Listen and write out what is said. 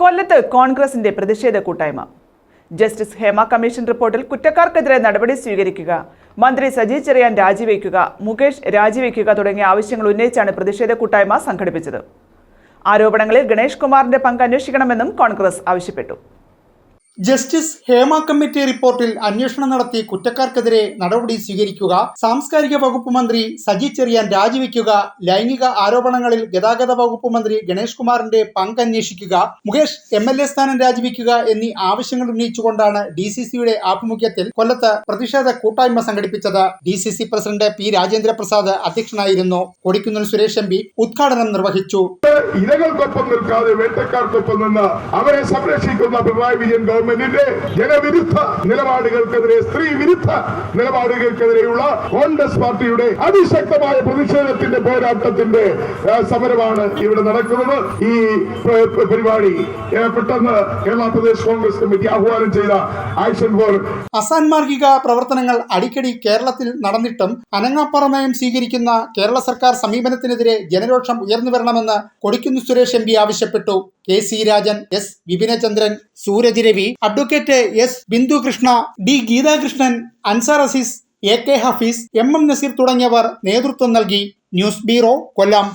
കൊല്ലത്ത് കോൺഗ്രസിന്റെ പ്രതിഷേധ കൂട്ടായ്മ. ജസ്റ്റിസ് ഹേമ കമ്മീഷൻ റിപ്പോർട്ടിൽ കുറ്റക്കാർക്കെതിരെ നടപടി സ്വീകരിക്കുക മന്ത്രി സജി ചെറിയാൻ രാജിവെക്കുക മുകേഷ് രാജിവെക്കുക തുടങ്ങിയ ആവശ്യങ്ങൾ ഉന്നയിച്ചാണ് പ്രതിഷേധ കൂട്ടായ്മ സംഘടിപ്പിച്ചത്. ആരോപണങ്ങളിൽ ഗണേഷ് കുമാറിന്റെ പങ്ക് അന്വേഷിക്കണമെന്നും കോൺഗ്രസ് ആവശ്യപ്പെട്ടു. ജസ്റ്റിസ് ഹേമ കമ്മിറ്റി റിപ്പോർട്ടിൽ അന്വേഷണം നടത്തി കുറ്റക്കാർക്കെതിരെ നടപടി സ്വീകരിക്കുക സാംസ്കാരിക വകുപ്പ് മന്ത്രി സജി ചെറിയാൻ രാജിവെക്കുക ലൈംഗിക ആരോപണങ്ങളിൽ ഗതാഗത വകുപ്പ് മന്ത്രി ഗണേഷ് കുമാറിന്റെ പങ്ക് അന്വേഷിക്കുക മുകേഷ് എം എൽ എ സ്ഥാനം രാജിവെക്കുക എന്നീ ആവശ്യങ്ങൾ ഉന്നയിച്ചുകൊണ്ടാണ് ഡി സി സിയുടെ ആഭിമുഖ്യത്തിൽ കൊല്ലത്ത് പ്രതിഷേധ കൂട്ടായ്മ സംഘടിപ്പിച്ചത്. D C C president P Rajendra Prasad അധ്യക്ഷനായിരുന്നു. കൊടിക്കുന്നിൽ സുരേഷ് എം പി ഉദ്ഘാടനം നിർവഹിച്ചു. ഇരകൾക്കൊപ്പം നിൽക്കാതെ വേട്ടക്കാർക്കൊപ്പം നിന്ന് അവരെ സംരക്ഷിക്കുന്ന ഗവൺമെന്റിന്റെ ജനവിരുദ്ധ നിലപാടുകൾക്കെതിരെ സ്ത്രീ വിരുദ്ധ നിലപാടുകൾക്കെതിരെയുള്ള കോൺഗ്രസ് പാർട്ടിയുടെ അതിശക്തമായ പ്രതിഷേധത്തിന്റെ പോരാട്ടത്തിന്റെ സമരമാണ് ഇവിടെ നടക്കുന്നത്. ഈ പരിപാടി പെട്ടെന്ന് കേരള പ്രദേശ് കോൺഗ്രസ് കമ്മിറ്റി ആഹ്വാനം ചെയ്ത ആക്ഷൻ ഫോർ അസാൻമാർഗിക പ്രവർത്തനങ്ങൾ അടിക്കടി കേരളത്തിൽ നടന്നിട്ടും അനങ്ങാപ്പറമയം സ്വീകരിക്കുന്ന കേരള സർക്കാർ സമീപനത്തിനെതിരെ ജനരോഷം ഉയർന്നു വരണമെന്ന് കൊടിക്കുന്ന് സുരേഷ് എം ആവശ്യപ്പെട്ടു. K C Rajan S Vipinachandran Sooraj Ravi advocate S Bindukrishna D Geethakrishnan Ansar Aziz A K Hafeez M M Nazeer തുടങ്ങിയവർ നേതൃത്വം നൽകി. News bureau Kollam.